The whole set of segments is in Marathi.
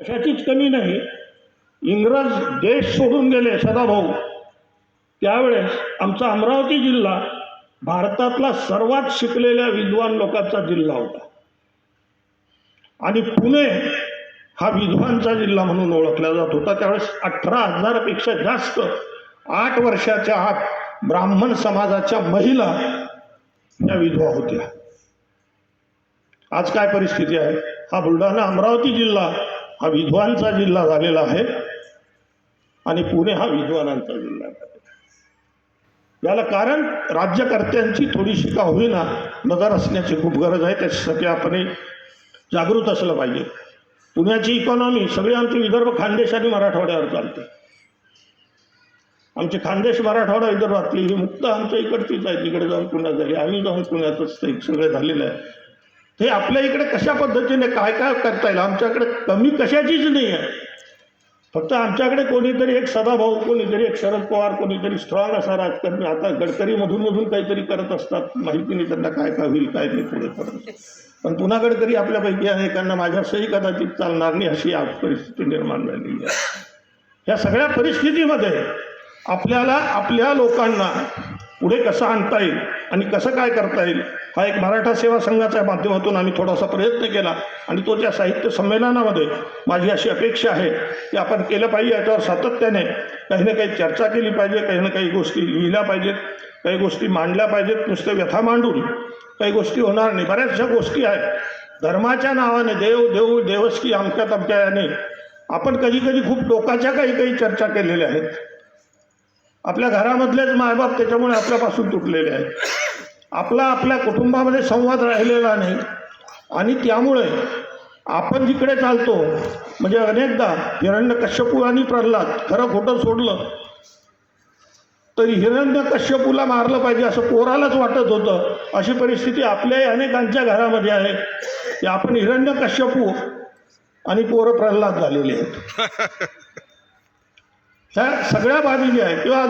कशाचीच कमी नाही. इंग्रज देश सोडून गेले सदाभाऊ. त्यावेळेस आमचा अमरावती जिल्हा भारतातला सर्वात शिकलेल्या विद्वान लोकांचा जिल्हा होता. आणि पुणे हा विद्वांचा जिल्हा म्हणून ओळखला जात होता. त्यावेळेस अठरा हजारापेक्षा जास्त आठ वर्षाच्या आत ब्राह्मण समाजाच्या महिला या विधवा होत्या. आज काय परिस्थिती आहे? हा बुलढाणा अमरावती जिल्हा हा विद्वांचा जिल्हा झालेला आहे. आणि पुणे हा विद्वानांचा जिल्हा आहे. याला कारण राज्यकर्त्यांची थोडीशी का होईना नजर असण्याची खूप गरज आहे. त्याच्यासाठी आपण हे जागृत असलं पाहिजे. पुण्याची इकॉनॉमी सगळी आमची विदर्भ खानदेश आणि मराठवाड्यावर चालते. आमचे खानदेश मराठवाडा विदर्भातली ही मुक्त आमच्या इकडचीच आहे. तिकडे जाऊन पुण्यात झाली आम्ही जाऊन पुण्यातच ते सगळे झालेलं आहे. हे आपल्या इकडे कशा पद्धतीने काय काय करता येईल? आमच्याकडे कमी कशाचीच नाही आहे फक्त आमच्याकडे कोणीतरी एक सदाभाऊ कोणीतरी एक शरद पवार कोणीतरी स्ट्रॉंग असा राजकारणी. आता गडकरी मधून मधून काहीतरी करत असतात. माहिती नाही त्यांना काय काय होईल काय नाही पुढे करत पण पुन्हा गडकरी आपल्यापैकी अनेकांना माझ्यासही कदाचित चालणार नाही अशी आज परिस्थिती निर्माण झालेली आहे. ह्या सगळ्या परिस्थितीमध्ये आपल्याला आपल्या लोकांना पुढे कसं आणता येईल आणि कसं काय करता येईल हा एक मराठा सेवा संघाच्या माध्यमातून आम्ही थोडासा प्रयत्न केला आणि तो त्या साहित्य संमेलनामध्ये माझी अशी अपेक्षा आहे की आपण केलं पाहिजे याच्यावर सातत्याने काही ना काही चर्चा केली पाहिजे काही ना काही गोष्टी लिहिल्या पाहिजेत काही गोष्टी मांडल्या पाहिजेत नुसते व्यथा मांडून काही गोष्टी होणार नाही. बऱ्याचशा गोष्टी आहेत. धर्माच्या नावाने देव देव देवस्की आमक्या तमक्या याने आपण कधी कधी खूप टोकाच्या काही काही चर्चा केलेल्या आहेत. आपल्या घरामधलेच मायबाप त्याच्यामुळे आपल्यापासून तुटलेले आहेत. आपला आपल्या कुटुंबामध्ये संवाद राहिलेला नाही. आणि त्यामुळे आपण जिकडे चालतो म्हणजे अनेकदा हिरण्यकश्यपू आणि प्रल्हाद खरं खोटं सोडलं तरी हिरण्यकश्यपूला मारलं पाहिजे असं पोरालाच वाटत होतं. अशी परिस्थिती आपल्याही अनेकांच्या घरामध्ये आहे. की आपण हिरण्यकश्यपू आणि पोरं प्रल्हाद झालेले आहेत. ह्या सगळ्या बाबी ज्या आहेत किंवा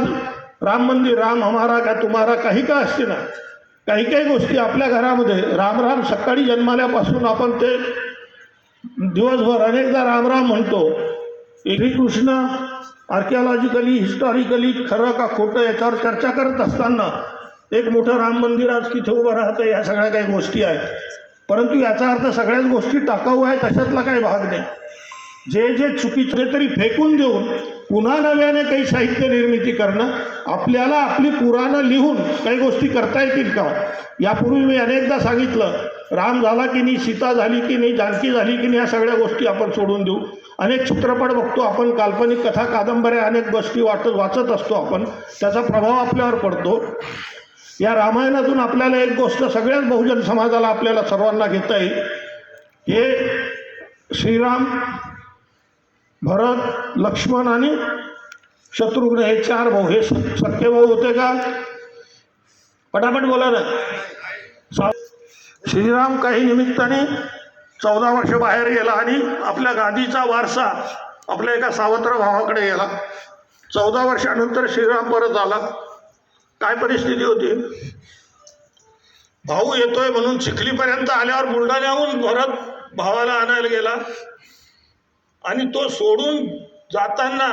राम मंदिर राम हमारा का तुम्हारा काही का असते ना? काही काही गोष्टी आपल्या घरामध्ये रामराम सकाळी जन्माल्यापासून आपण ते दिवसभर अनेकदा रामराम म्हणतो. श्रीकृष्ण आर्किओलॉजिकली हिस्टॉरिकली खरं का खोटं याच्यावर चर्चा करत असताना एक मोठं राम मंदिर आज तिथे उभं राहतं या सगळ्या काही गोष्टी आहेत. परंतु याचा अर्थ सगळ्याच गोष्टी टाकाऊ आहे तशातला काही भाग नाही. जे जे चुकीचे तरी फेकून देऊन पुन्हा नव्याने काही साहित्य निर्मिती करणं आपल्याला आपली पुराणं लिहून काही गोष्टी करता येतील का? यापूर्वी मी अनेकदा सांगितलं राम झाला की नाही सीता झाली की नाही जानकी झाली की नाही ह्या सगळ्या गोष्टी आपण सोडून देऊ. अनेक चित्रपट बघतो आपण काल्पनिक कथा कादंबऱ्या अनेक गोष्टी वाटत वाचत असतो आपण. त्याचा प्रभाव आपल्यावर पडतो. या रामायणातून आपल्याला एक गोष्ट सगळ्याच बहुजन समाजाला आपल्याला सर्वांना घेता येईल. हे श्रीराम भरत लक्ष्मण आणि शत्रुघ्न हे चार भाऊ. हे स- सख्खे भाऊ होते का? पटापट बोला ना. श्रीराम काही निमित्ताने चौदा वर्ष बाहेर गेला आणि आपल्या गादीचा वारसा आपल्या एका सावत्र भावाकडे गेला. चौदा वर्षानंतर श्रीराम परत आला. काय परिस्थिती होती? भाऊ येतोय म्हणून चिखलीपर्यंत आल्यावर बुलढाण्याहून भरत भावाला आणायला गेला. आणि तो सोडून जाताना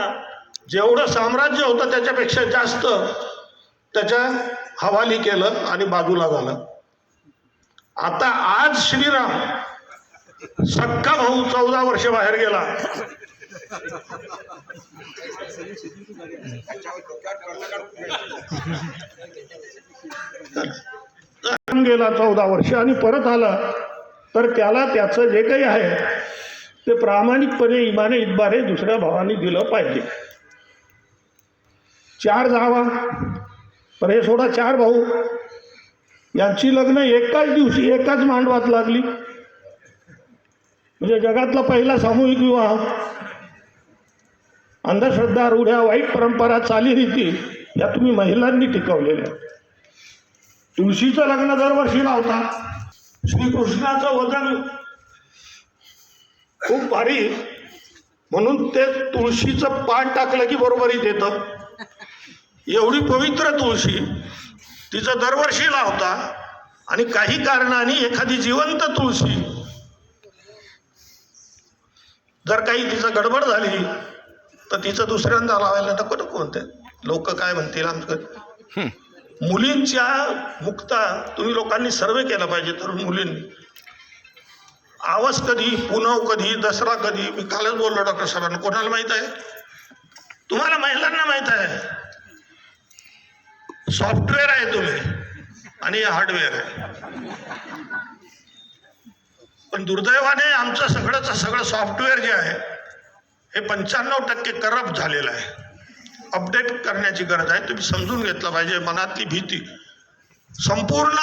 जेवढं साम्राज्य होतं त्याच्यापेक्षा जास्त त्याच्या हवाली केलं आणि बाजूला झालं. आता आज श्रीराम सख्खा भाऊ चौदा वर्ष बाहेर गेला. गेला चौदा वर्ष आणि परत आला. तर त्याला त्याचं जे काही आहे ते प्रामाणिकपणे इमाने इतबारे दुसऱ्या भावाने दिलं पाहिजे. चार जावा. पर हे सोडा चार भाऊ. यांची लग्न एकाच दिवशी एकाच मांडवात लागली. म्हणजे जगातला पहिला सामूहिक विवाह. अंधश्रद्धा रूढ्या वाईट परंपरा चालीरीती या तुम्ही महिलांनी टिकवलेल्या. तुळशीचं लग्न दरवर्षी लावता. श्रीकृष्णाचं वजन खूप भारी. म्हणून ते तुळशीचं पान टाकलं की बरोबरीत येतं एवढी पवित्र तुळशी. तिचं दरवर्षी लावता आणि काही कारणाने एखादी जिवंत तुळशी. जर काही तिचं गडबड झाली तर तिचं दुसऱ्यांदा लावायला नको नको म्हणते. लोक काय म्हणतील आमचं? मुलींच्या मुक्ता तुम्ही लोकांनी सर्वे केला पाहिजे तरुण मुलींनी. आवाज कधी पुनव कधी दसरा कधी? मी कालच बोललो डॉक्टर साहेबांना. कोणाला माहीत आहे? तुम्हाला महिलांना माहीत आहे. सॉफ्टवेअर आहे तुम्ही. आणि हार्डवेअर आहे. पण दुर्दैवाने आमचं सगळंच सगळं सॉफ्टवेअर जे आहे हे पंच्याण्णव टक्के करप्ट झालेलं आहे. अपडेट करण्याची गरज आहे. तुम्ही समजून घेतलं पाहिजे. मनातली भीती. संपूर्ण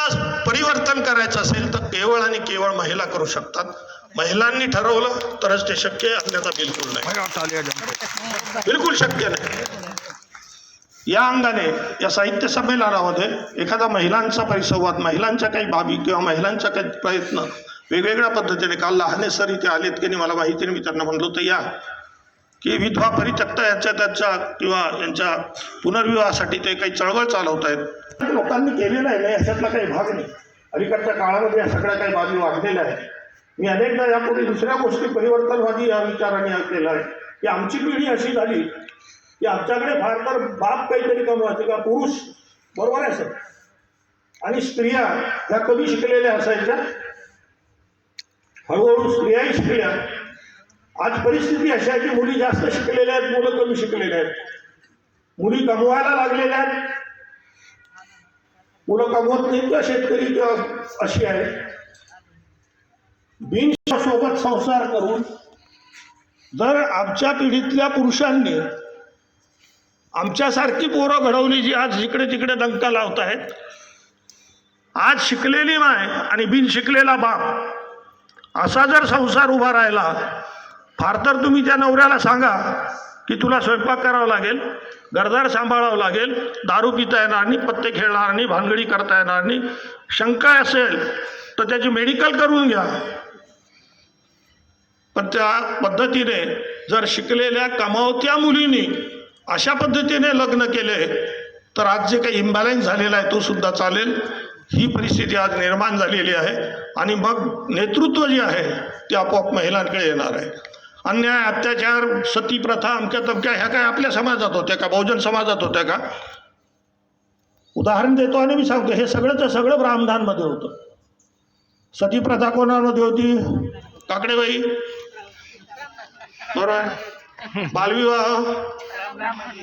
परिवर्तन करायचं असेल तर केवळ आणि केवळ महिला करू शकतात. महिलांनी ठरवलं तरच ते शक्य अन्यथा बिलकुल नाही. बिलकुल शक्य नाही. या अंगाने या साहित्य संमेलनामध्ये एखादा महिलांचा परिसंवाद महिलांच्या काही बाबी किंवा महिलांचा काही प्रयत्न वेगवेगळ्या पद्धतीने काल लहाने सर इथे आलेत की नाही मला माहिती नाही मी त्यांना म्हणलो तर या. की विधवा परित्यक्ता यांच्या त्यांच्या किंवा यांच्या पुनर्विवाहासाठी ते काही चळवळ चालवत आहेत. लोकांनी केलेलं आहे नाही याच्यातला काही भाग नाही. अलीकडच्या काळामध्ये या सगळ्या काही बाबी वाढलेल्या आहेत. मी अनेकदा यापूर्वी दुसऱ्या गोष्टी परिवर्तनवादी या विचाराने ऐकलेला आहे. की आमची पिढी अशी झाली की आमच्याकडे फार तर बाप काहीतरी कमवायचे का पुरुष बरोबर आहे सर? आणि स्त्रिया ह्या कमी शिकलेल्या असायच्या? हळूहळू स्त्रियाही शिकल्या. आज परिस्थिती अशी आहे की मुली जास्त शिकलेल्या आहेत मुलं कमी शिकलेल्या आहेत. मुली कमवायला लागलेल्या आहेत. मुलं कमवत नाही किंवा शेतकरी किंवा अशी आहे. बिनसोबत संसार करून जर आमच्या पिढीतल्या पुरुषांनी आमच्यासारखी पोरं घडवली जी आज जिकडे तिकडे डंका लावत आहेत आज शिकलेली माय आणि बिन शिकलेला बाप असा जर संसार उभा राहिला फार तर तुम्ही त्या नवऱ्याला सांगा की तुला स्वयंपाक करावा लागेल घरदार सांभाळावं लागेल दारू पिता येणार नाही पत्ते खेळणार नाही भानगडी करता येणार नाही. शंका असेल तर त्याची मेडिकल करून घ्या. पण त्या पद्धतीने जर शिकलेल्या कमावत्या मुलींनी अशा पद्धतीने लग्न केले तर आज जे काही इम्बॅलन्स झालेला आहे तो सुद्धा चालेल. ही परिस्थिती आज निर्माण झालेली आहे आणि मग नेतृत्व जे आहे ते आपोआप महिलांकडे येणार आहे. अन्याय अत्याचार सती प्रथा अमक्या तमक्या ह्या काय आपल्या समाजात होत्या का? बहुजन समाजात होत्या का? उदाहरण देतो आणि मी सांगतो हे सगळंच सगळं ब्राह्मणांमध्ये होतं. सती प्रथा कोणामध्ये होती? काकडेबाई. बरोबर. बालविवाह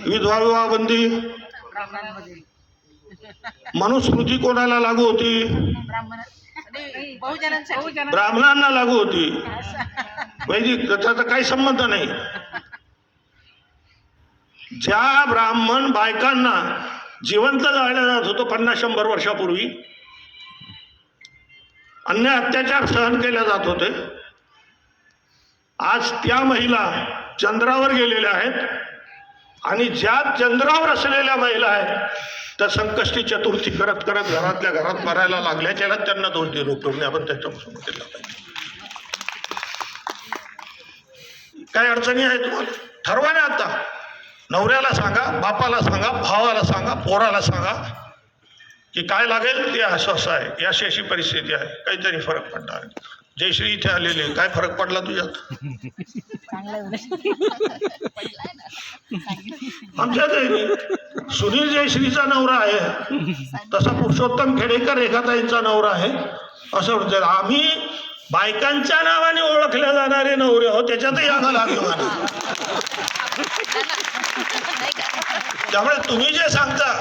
विधवा विवाह बंदी मनुस्मृती कोणाला लागू होती? बहुजनांसाठी. ब्राह्मणांना लागू होती. वैदिक त्याचा तर काही संबंध नाही. ज्या ब्राह्मण बायकांना जिवंत जाळलं जात होतं पन्नास शंभर वर्षापूर्वी अन्य अत्याचार सहन केले जात होते. आज त्या महिला चंद्रावर गेलेल्या आहेत. आणि ज्या चंद्रावर असलेल्या महिला आहेत त्या संकष्टी चतुर्थी करत करत घरातल्या घरात मरायला लागल्या. त्याला त्यांना दोष देऊन उपयोग आपण त्याच्यापासून केला पाहिजे काय अडचणी आहेत तुम्हाला? ठरवा ना आता. नवऱ्याला सांगा बापाला सांगा भावाला सांगा पोराला सांगा की काय लागेल ते असं असं आहे. ही अशी अशी परिस्थिती आहे. काहीतरी फरक पडणार. जयश्री इथे आलेली काय फरक पडला तुझ्यात? आमच्या सुनील जयश्रीचा नवरा आहे. तसा पुरुषोत्तम खेडेकर रेखाताईंचा नवरा आहे. असं म्हणतात आम्ही बायकांच्या नावाने ओळखल्या जाणारे नवरे हो त्याच्यातही आम्हाला अभिमान त्यामुळे तुम्ही जे सांगता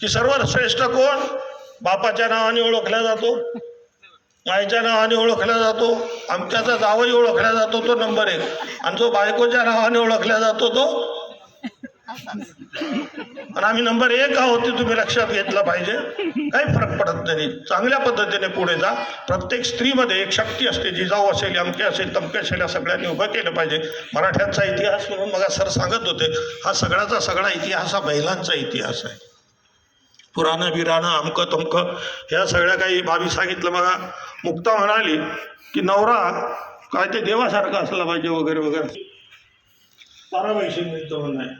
की सर्वश्रेष्ठ कोण? बापाच्या नावाने ओळखला जातो. माईच्या नावाने ओळखला जातो आमच्याचा जावई ओळखला जातो तो नंबर एक. आणि जो बायकोच्या नावाने ओळखला जातो तो आणि आम्ही नंबर एक आहोत ते तुम्ही लक्षात घेतला पाहिजे. काही फरक पडत नाही. चांगल्या पद्धतीने पुढे जा. प्रत्येक स्त्रीमध्ये एक शक्ती असते जिजाऊ असेल अमके असेल तमके असेल या सगळ्यांनी उभं केलं पाहिजे. मराठ्यांचा इतिहास म्हणून मग सर सांगत होते हा सगळ्याचा सगळा इतिहास हा महिलांचा इतिहास आहे. पुराणं बिराणं अमकं तमकं ह्या सगळ्या काही बाबी सांगितलं. बघा मुक्ता म्हणाली की नवरा काय ते देवासारखा असला पाहिजे वगैरे वगैरे. ताराबाईशी मिळतं म्हणणं आहे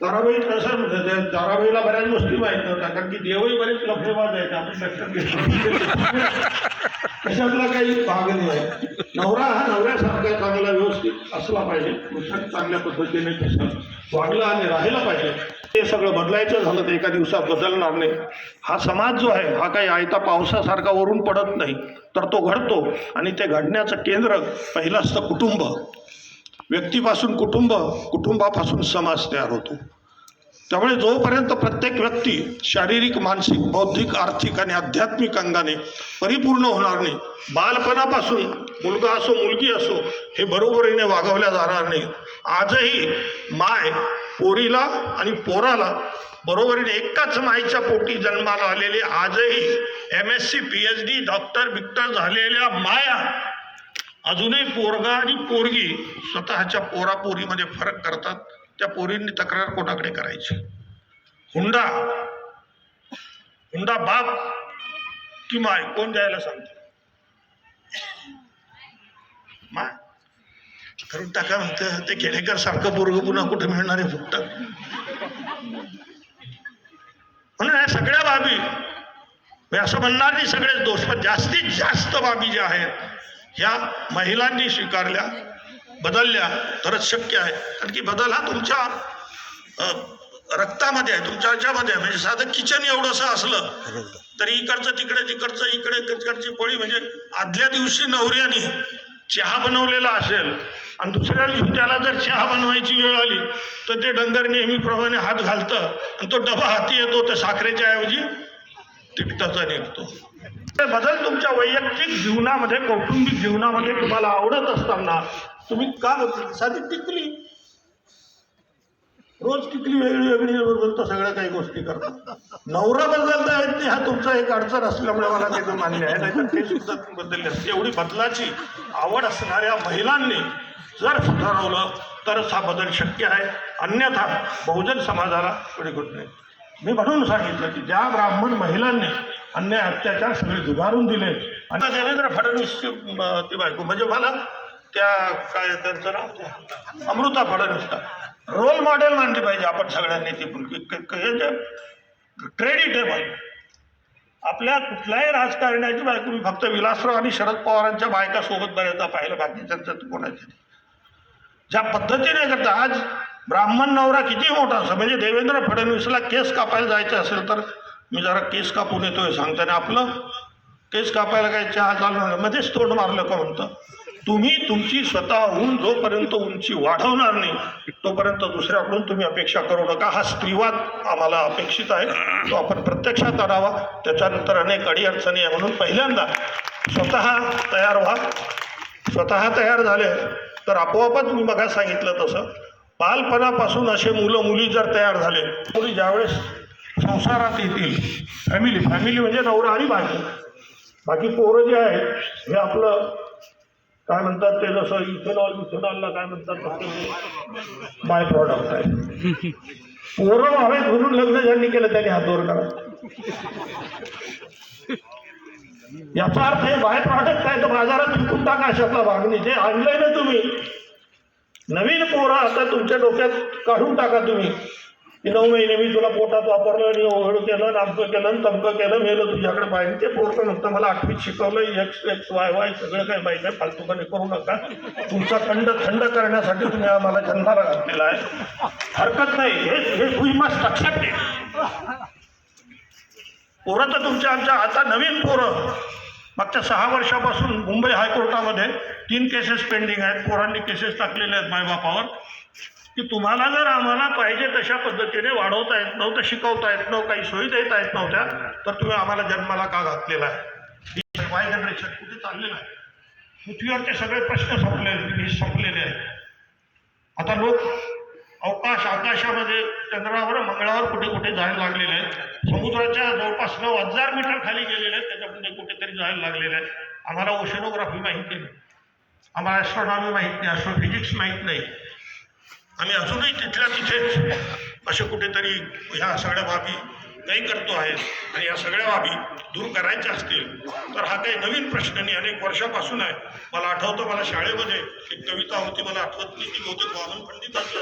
ताराबाई कसं म्हणतात ताराबाईला बऱ्याच गोष्टी माहीत नव्हत्या कारण की देवही बरेच लफडेबाज आहेत आपण लक्षात घेतो कशातला काही भाग नाही नवरा हा नवऱ्यासारखा चांगला व्यवस्थित असला पाहिजे पुरुषाने चांगल्या पद्धतीने तसं वागला आणि राहायला पाहिजे. ते सगळं बदलायचं झालं तर एका दिवसात बदलणार नाही. हा समाज जो आहे हा काही आयता पावसासारखा वरून पडत नाही तर तो घडतो. आणि ते घडण्याचं केंद्र पहिलं असतं कुटुंब. व्यक्तीपासून कुटुंब कुटुंबापासून समाज तयार होतो. त्यामुळे जोपर्यंत प्रत्येक व्यक्ती शारीरिक मानसिक बौद्धिक आर्थिक आणि आध्यात्मिक अंगाने परिपूर्ण होणार नाही बालपणापासून मुलगा असो मुलगी असो हे बरोबरीने वागवल्या जाणार नाही. आजही माय पोरीला आणि पोराला बरोबरीने एकाच मायच्या पोटी जन्माला आलेले आजही M S C P H D doctor Victor झालेल्या माया अजूनही पोरगा आणि पोरगी स्वतःच्या पोरापोरीमध्ये फरक करतात. त्या पोरींनी तक्रार कोणाकडे करायची? हुंडा. हुंडा बाप की माय कोण द्यायला सांगते. माय करून टाका म्हणतं ते खेडेकर सारखं पोरग पुन्हा कुठे मिळणार आहे फुकट? म्हणून ह्या सगळ्या बाबी मी असं म्हणणार नाही सगळेच दोष पण जास्तीत जास्त बाबी ज्या आहेत ह्या महिलांनी स्वीकारल्या बदलल्या तरच शक्य आहे. कारण की बदल हा तुमच्या रक्तामध्ये आहे तुमच्या ह्याच्यामध्ये आहे. म्हणजे साधं किचन एवढंसं असलं तरी इकडचं तिकडे तिकडचं इकडे तिकडची पोळी म्हणजे आदल्या दिवशी नवऱ्याने चहा बनवलेला असेल आणि दुसऱ्या दिवशी त्याला जर चहा बनवायची वेळ आली तर ते डंगर नेहमीप्रमाणे हात घालतं आणि तो डबा हाती येतो तर साखरेच्या ऐवजी तिकटाचा निघतो. बदल तुमच्या वैयक्तिक जीवनामध्ये कौटुंबिक जीवनामध्ये तुम्हाला आवडत असताना तुम्ही का साधी टिकली. रोज टिकली वेगळी वेगळी बदलता सगळ्या काही गोष्टी करतात. नवरा बदलता येत नाही हा तुमचा एक अडचण असल्यामुळे मला त्याचं मान्य आहे. नाहीतर ते सुद्धा तुम्ही बदलले असते. एवढी बदलाची आवड असणाऱ्या महिलांनी जर सुधारवलं तरच हा बदल शक्य आहे. अन्यथा बहुजन समाजाला पुढे गुट नाही. मी म्हणून सांगितलं की ज्या ब्राह्मण महिलांनी अन्याय अत्याचार सगळे झुगारून दिले. आणि देवेंद्र फडणवीसची ती बायको म्हणजे मला त्या काय त्यांचं नाव अमृता फडणवीसला रोल मॉडेल मानली पाहिजे आपण सगळ्यांनी ती मुलगी. क- क- आपल्या कुठल्याही राजकारण्याची बायको मी फक्त विलासराव आणि शरद पवारांच्या बायका सोबत बऱ्याचदा पाहिलं बाकीच्यांचं तर कोणाची ज्या पद्धतीने करता आज ब्राह्मण नवरा किती मोठा असं म्हणजे देवेंद्र फडणवीसला केस कापायला जायचं असेल तर मी जरा केस कापून येतोय सांगताना आपलं. केस कापायला काय चहा चालू मध्येच तोंड मारलं का म्हणतं? तुम्ही तुमची स्वतःहून जोपर्यंत उंची वाढवणार नाही तोपर्यंत दुसऱ्याकडून तुम्ही अपेक्षा करू नका. हा स्त्रीवाद आम्हाला अपेक्षित आहे. तो आपण प्रत्यक्षात आणावा. त्याच्यानंतर अनेक अडीअडचणी आहे म्हणून पहिल्यांदा स्वतः तयार व्हा. स्वतः तयार झाले तर आपोआपच मी बघा सांगितलं तसं. बालपणापासून असे मुलं मुली जर तयार झाले मुली ज्यावेळेस संसारात येतील. फॅमिली फॅमिली म्हणजे नवरा आणि बाकी बाकी पोरं जे आहेत हे आपलं काय म्हणतात ते जसं इथेनॉल इथेनॉलला काय म्हणतात बाय प्रॉडक्ट आहे. पोरं हवेत म्हणून लग्न ज्यांनी केलं त्यांनी हातवर करा. याचा अर्थ हे बाय प्रॉडक्ट आहे तर बाजारात विकून टाका अशातला मागणी जे आणलंय ना तुम्ही नवीन पोरं आता तुमच्या डोक्यात काढून टाका तुम्ही. की नऊ महिने मी तुला पोटात वापरलं आणि ओघळ केलं नामकं केलं आणि तमकं केलं मेलं तुझ्याकडे पाहिजे. ते पोरकं नुसतं मला आठवीत शिकवलं एक्स एक्स वाय वाय सगळं काही माहीत आहे फालतूपणे करू नका. तुमचा खंड थंड करण्यासाठी तुम्ही आम्हाला जन्माला घातलेला आहे. हरकत नाही हे हे वी लक्षात अक्सेप्ट पोरं तर तुमच्या आमच्या आता नवीन पोरं. मागच्या सहा वर्षापासून मुंबई हायकोर्टामध्ये तीन केसेस पेंडिंग आहेत. पोरांनी केसेस टाकलेले आहेत मायबापावर. की तुम्हाला जर आम्हाला पाहिजे तशा पद्धतीने वाढवता येत नव्हतं शिकवता येत नव्हतं काही सोयी देता येत नव्हत्या तर तुम्ही आम्हाला जन्माला का घातलेला आहे? वाय जनरेशन कुठे चाललेलं आहे? पृथ्वीवरचे सगळे प्रश्न संपले संपलेले आहेत. आता लोक अवकाश आकाशामध्ये चंद्रावर मंगळावर कुठे कुठे जायला लागलेले आहेत. समुद्राच्या जवळपास नऊ हजार मीटर खाली गेलेले आहेत त्याच्यामध्ये कुठेतरी जायला लागलेले आहेत. आम्हाला ओशनोग्राफी माहिती नाही. आम्हाला ॲस्ट्रॉनॉमी माहीत नाही ॲस्ट्रोफिजिक्स माहीत नाही. आम्ही अजूनही तिथल्या तिथेच असे कुठेतरी ह्या सगळ्या बाबी काही करतो आहे. आणि या सगळ्या बाबी दूर करायच्या असतील तर हा काही नवीन प्रश्न नाही. अनेक वर्षापासून आहे. मला आठवतं मला शाळेमध्ये एक कविता होती मला आठवत नाही ती बहुतेक वामन पंडिताची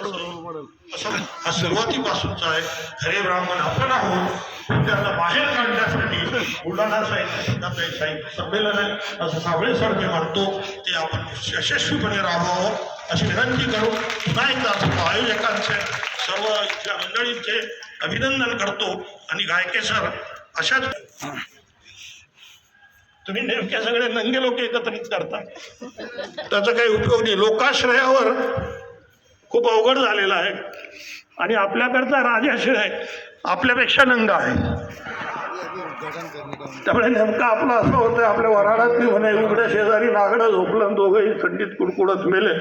असं. हा सुरुवातीपासूनचा आहे. खरे ब्राह्मण आपण आहोत. त्यांना बाहेर काढण्यासाठी बुलढाणा साहित्य संघाचं साहित्य संमेलन आहे. असं सावळे सर जे म्हणतो ते आपण यशस्वीपणे राबवावं अशी विनंती करू पुन्हा एकदा आयोजकांचे सर्व इथल्या मंडळींचे अभिनंदन करतो आणि गायके सर अशाच तुम्ही नेमक्या सगळे नंगे लोक एकत्रित करता. त्याचा काही उपयोग नाही. लोकाश्रयावर खूप अवघड झालेला आहे. आणि आपल्याकडचा राजाश्रय आपल्यापेक्षा नंगा आहे. त्यामुळे नेमकं आपलं असं होतं आपल्या वराडातली म्हणे उघड्या शेजारी नागडं झोपलं दोघंही थंडीत कुडकुडत मेले.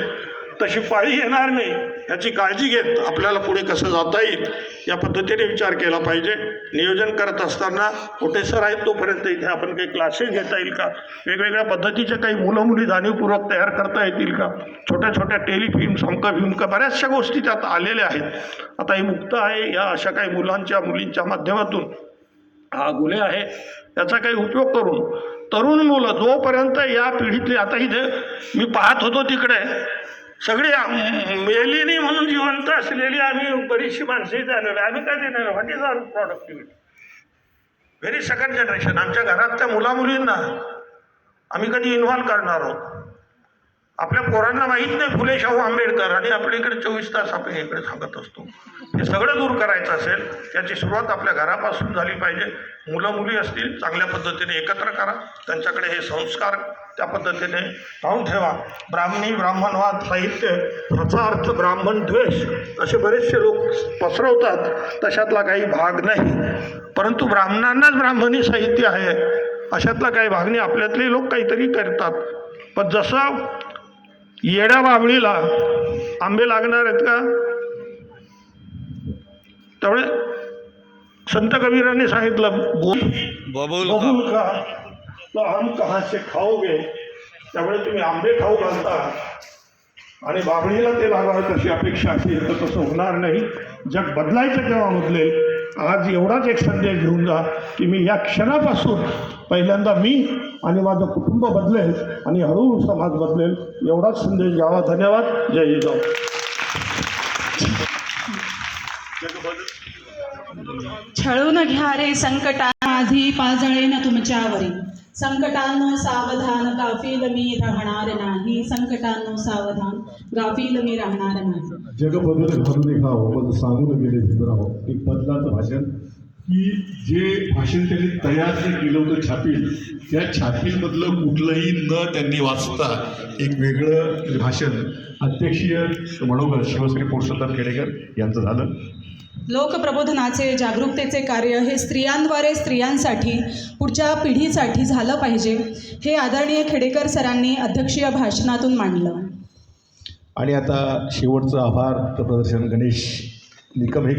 तशी पाळी येणार नाही. याची काळजी घेत आपल्याला पुढे कसं जाता येईल या पद्धतीने विचार केला पाहिजे. नियोजन करत असताना कुठे सर आहेत तोपर्यंत इथे आपण काही क्लासेस घेता येईल का? वेगवेगळ्या पद्धतीच्या काही मुलं मुली जाणीवपूर्वक तयार करता येतील का? छोट्या छोट्या टेलिफिल्म्स अंक फिल्म बऱ्याचशा गोष्टी त्यात आलेल्या आहेत. आता हे मुक्त आहे या अशा काही मुलांच्या मुलींच्या माध्यमातून. हा गुन्हे आहे याचा काही उपयोग करून. तरुण मुलं जोपर्यंत या पिढीतली आता इथे मी पाहत होतो तिकडे सगळी आम- म्हणून जिवंत असलेली आम्ही बरीचशी माणसंही जाणार आलेलो. आहे. आम्ही काय देणार what is our productivity very second generation आमच्या घरातल्या मुलामुलींना आम्ही कधी इन्व्हॉल्व करणार आहोत? आपल्या पोरांना माहीत नाही फुले शाहू आंबेडकर. आणि आपल्या इकडे चोवीस तास आपण इकडे सांगत असतो. हे सगळं दूर करायचं असेल त्याची सुरुवात आपल्या घरापासून झाली पाहिजे. मुलं मुली असतील चांगल्या पद्धतीने एकत्र करा. त्यांच्याकडे हे संस्कार त्या पद्धतीने राहून ठेवा. ब्राह्मणी ब्राह्मणवाद साहित्य ह्याचा अर्थ ब्राह्मण द्वेष. असे बरेचसे लोक पसरवतात तशातला काही भाग नाही. परंतु ब्राह्मणांनाच ब्राह्मणी साहित्य आहे. अशातला काही भाग नाही. आपल्यातले लोक काहीतरी करतात. पण जसं येड्या बाबळीला आंबे लागणार आहेत का? त्यामुळे संत कबीराने सांगितलं बोल बबूल बबूल का तो हम कहाँ से खाओगे? त्यामुळे तुम्ही आंबे खाऊ घालता. आणि बाबळीला ते लागावं तशी अपेक्षा असेल तर तसं होणार नाही. जग बदलायचं केव्हा बदलेल आज एवढाच एक संदेश घेऊन जा की मी या क्षणापासून पहिल्यांदा मी आणि माझं कुटुंब बदलेल आणि हळूहळू समाज बदलेल. एवढाच संदेश घ्यावा. धन्यवाद. जय जिजाऊ छळून घ्या रे संकटा. माझी ना तुमच्यावरी. संकटांनो सावधान गाफील मी राहणार नाही. संकटांनो सावधान गाफील मी राहणार नाही. जग बदल घडून देखावं पण सांगून गेले भिजरावं एक बदलाचं भाषण की जे भाषण त्यांनी तयार जे केलं होतं छापील त्या छापीलमधलं कुठलंही न त्यांनी वाचता एक वेगळं भाषण अध्यक्षीय मनोगत शिवसेने पुरुषोत्तम खेडेकर यांचं झालं. लोकप्रबोधनाचे जागरूकतेचे कार्य हे स्त्रियांद्वारे स्त्रियांसाठी पुढच्या पिढीसाठी झालं पाहिजे हे आदरणीय खेडेकर सरांनी अध्यक्षीय भाषणातून मांडलं. आणि आता शेवटचं आभार प्रदर्शन गणेश निकम हे